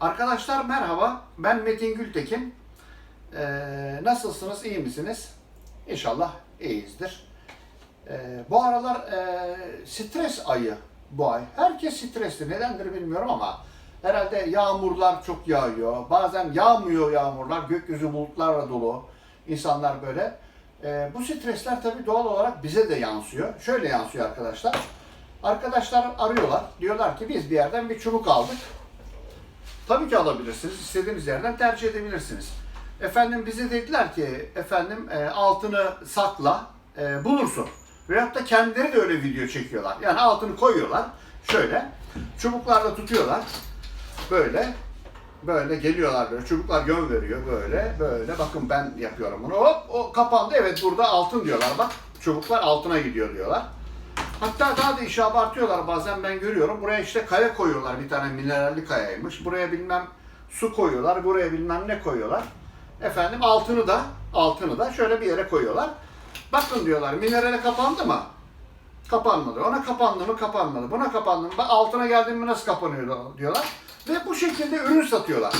Arkadaşlar merhaba, ben Metin Gültekin. Ee, nasılsınız, iyi misiniz? İnşallah iyiyizdir. Ee, bu aralar e, stres ayı bu ay. Herkes stresli, nedendir bilmiyorum ama herhalde yağmurlar çok yağıyor. Bazen yağmıyor yağmurlar, gökyüzü bulutlarla dolu. İnsanlar böyle. Ee, bu stresler tabii doğal olarak bize de yansıyor. Şöyle yansıyor arkadaşlar. Arkadaşlar arıyorlar. Diyorlar ki biz bir yerden bir çubuk aldık. Tabii ki alabilirsiniz. İstediğiniz yerden tercih edebilirsiniz. Efendim bize dediler ki efendim e, altını sakla e, bulursun. Veyahut da kendileri de öyle video çekiyorlar. Yani altını koyuyorlar. Şöyle. Çubuklarla tutuyorlar. Böyle. Böyle geliyorlar böyle. Çubuklar yön veriyor böyle. Böyle. Bakın ben yapıyorum bunu. Hop o kapandı. Evet burada altın diyorlar. Bak çubuklar altına gidiyor diyorlar. Hatta daha da işi abartıyorlar bazen ben görüyorum. Buraya işte kaya koyuyorlar bir tane mineralli kayaymış. Buraya bilmem su koyuyorlar, buraya bilmem ne koyuyorlar. Efendim altını da altını da şöyle bir yere koyuyorlar. Bakın diyorlar minerale kapandı mı? Kapanmadı. Ona kapandı mı? Kapanmadı. Buna kapandı mı? Altına geldi mi nasıl kapanıyor diyorlar. Ve bu şekilde ürün satıyorlar.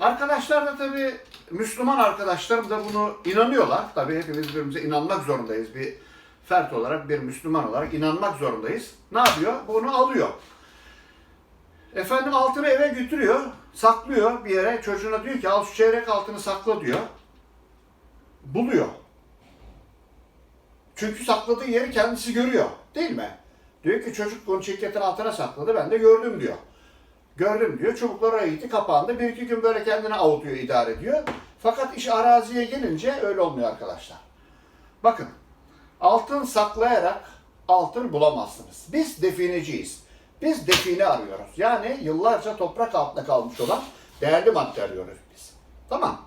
Arkadaşlar da tabii Müslüman arkadaşlarım da bunu inanıyorlar. Tabii hepimiz birbirimize inanmak zorundayız. Bir fert olarak, bir Müslüman olarak inanmak zorundayız. Ne yapıyor? Bunu alıyor. Efendim altını eve götürüyor, saklıyor bir yere. Çocuğuna diyor ki al şu çeyrek altını sakla diyor. Buluyor. Çünkü sakladığı yeri kendisi görüyor. Değil mi? Diyor ki çocuk bunu çeketin altına sakladı ben de gördüm diyor. Gördüm diyor. Çubuklar oraya gitti kapandı. Bir iki gün böyle kendini avutuyor, idare ediyor. Fakat iş araziye gelince öyle olmuyor arkadaşlar. Bakın altın saklayarak altın bulamazsınız. Biz defineciyiz. Biz define arıyoruz. Yani yıllarca toprak altında kalmış olan değerli madde arıyoruz biz. Tamam.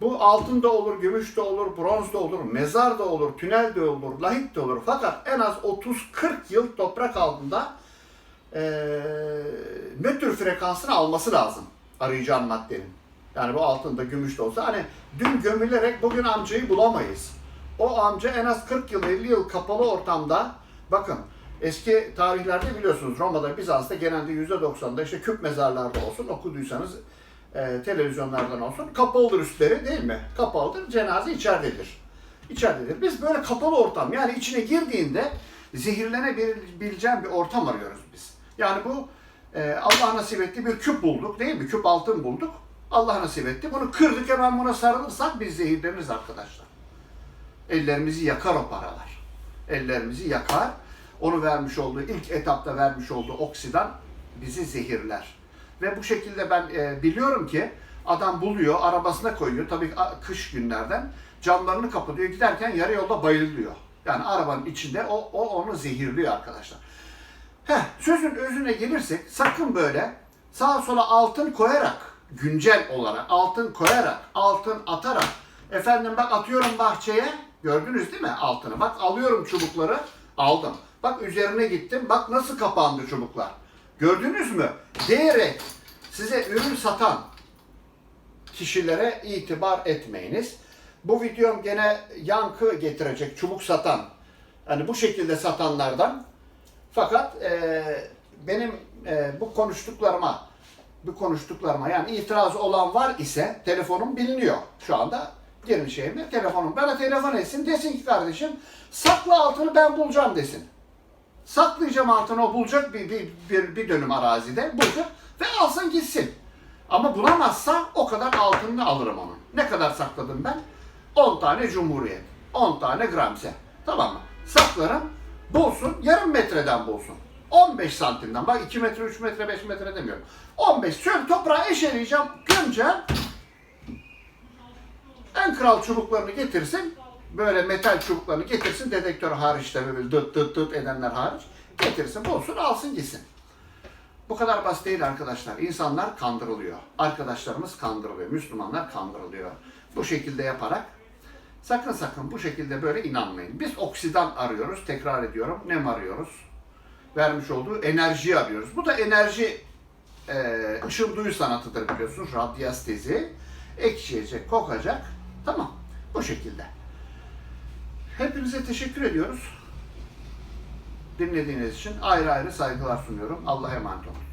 Bu altın da olur, gümüş de olur, bronz da olur, mezar da olur, tünel de olur, lahit de olur. Fakat en az 30-40 yıl toprak altında eee nötr frekansını alması lazım arayacağın maddenin. Yani bu altında, gümüş de olsa hani dün gömülerek bugün amcayı bulamayız. O amca en az 40 yıl, 50 yıl kapalı ortamda bakın eski tarihlerde biliyorsunuz Roma'da, Bizans'ta genelde %90'da işte küp mezarlarda olsun okuduysanız e, televizyonlardan olsun kapalıdır üstleri değil mi? Kapalıdır, cenaze içeridedir. İçeridedir. Biz böyle kapalı ortam yani içine girdiğinde zehirlenebileceğin bir ortam arıyoruz biz. Yani bu e, Allah nasip etti bir küp bulduk değil mi? Küp altın bulduk. Allah nasip etti. Bunu kırdık hemen buna sarılırsak biz zehirleniriz arkadaşlar. Ellerimizi yakar o paralar. Ellerimizi yakar. Onu vermiş olduğu, ilk etapta vermiş olduğu oksidan bizi zehirler. Ve bu şekilde ben e, biliyorum ki adam buluyor, arabasına koyuyor. Tabii kış günlerden camlarını kapatıyor. Giderken yarı yolda bayılıyor. Yani arabanın içinde o, o onu zehirliyor arkadaşlar. Heh, sözün özüne gelirsek sakın böyle sağa sola altın koyarak, güncel olarak altın koyarak, altın atarak, efendim bak atıyorum bahçeye, gördünüz değil mi altını? Bak alıyorum çubukları, aldım. Bak üzerine gittim, bak nasıl kapandı çubuklar. Gördünüz mü? Diyerek size ürün satan kişilere itibar etmeyiniz. Bu videom gene yankı getirecek çubuk satan, hani bu şekilde satanlardan fakat e, benim e, bu konuştuklarıma, bu konuştuklarıma yani itirazı olan var ise telefonum biliniyor şu anda. Girmiş şeyimde telefonum. Bana telefon etsin desin ki kardeşim sakla altını ben bulacağım desin. Saklayacağım altını o bulacak bir, bir, bir, bir dönüm arazide bulacak ve alsın gitsin. Ama bulamazsa o kadar altını alırım onun. Ne kadar sakladım ben? 10 tane Cumhuriyet, 10 tane Gramse. Tamam mı? Saklarım, bulsun, yarım metreden bulsun. 15 santimden, bak 2 metre, 3 metre, 5 metre demiyorum. 15, şöyle toprağa eşeleyeceğim, gömeceğim. En kral çubuklarını getirsin, böyle metal çubuklarını getirsin, dedektör hariç de böyle dıt dıt dıt edenler hariç. Getirsin, bulsun, alsın gitsin. Bu kadar basit değil arkadaşlar. İnsanlar kandırılıyor. Arkadaşlarımız kandırılıyor. Müslümanlar kandırılıyor. Bu şekilde yaparak sakın sakın bu şekilde böyle inanmayın. Biz oksidan arıyoruz. Tekrar ediyorum. Nem arıyoruz. Vermiş olduğu enerjiyi arıyoruz. Bu da enerji e, ışın duyu sanatıdır biliyorsunuz. Radyastezi. Ekşiyecek, kokacak. Tamam. Bu şekilde. Hepinize teşekkür ediyoruz dinlediğiniz için ayrı ayrı saygılar sunuyorum. Allah'a emanet olun.